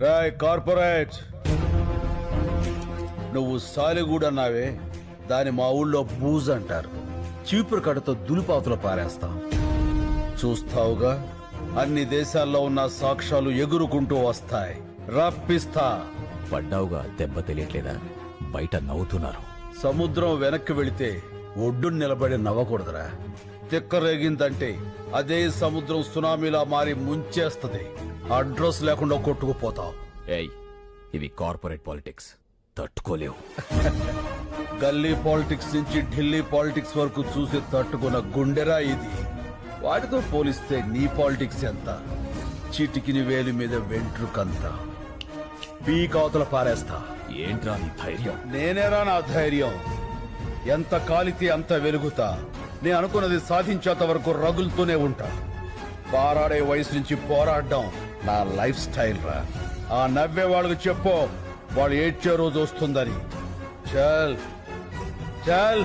Roy corporate. నువ్వు సాలిగూడు అన్నావే దాని మా ఊళ్ళో బూజ్ అంటారు. చీపురు కడతో దులిపాతులు పారేస్తాం. చూస్తావుగా అన్ని దేశాల్లో ఉన్న సాక్ష్యాలు ఎగురుకుంటూ వస్తాయి. రప్పిస్తా. పడ్డావుగా దెబ్బ తెలియట్లేదా? బయట నవ్వుతున్నారు. సముద్రం వెనక్కి వెళితే ఒడ్డు నిలబడి నవ్వకూడదురా. తిక్కరేగిందంటే అదే సముద్రం సునామీలా మారి ముంచేస్తది. అడ్రస్ లేకుండా కొట్టుకుపోతావు. ఏయ్ ఇవి కార్పొరేట్ పాలిటిక్స్. తట్టుకోలేవు. గల్లీ పాలిటిక్స్ నుంచి ఢిల్లీ పాలిటిక్స్ వరకు చూసి తట్టుకున్న గుండెరా ఇది. వాటితో పోలిస్తే నీ పాలిటిక్స్ ఎంత? చిటికిని వేలి మీద వెంట్రుకంత. పీకావతల పారేస్తా. ఏంట్రా నీ ధైర్యం? నేనేరా నా ధైర్యం? ఎంత కాలితే అంత వెలుగుతా. నేను అనుకున్నది సాధించేంత వరకు రగులుతూనే ఉంటా. పారాడే వయసు నుంచి పోరాడడం నా లైఫ్ స్టైల్ రా. ఆ నవ్వే వాళ్ళకి చెప్పు వాళ్ళు ఏడ్చే రోజు వస్తుందని. చల్. చల్.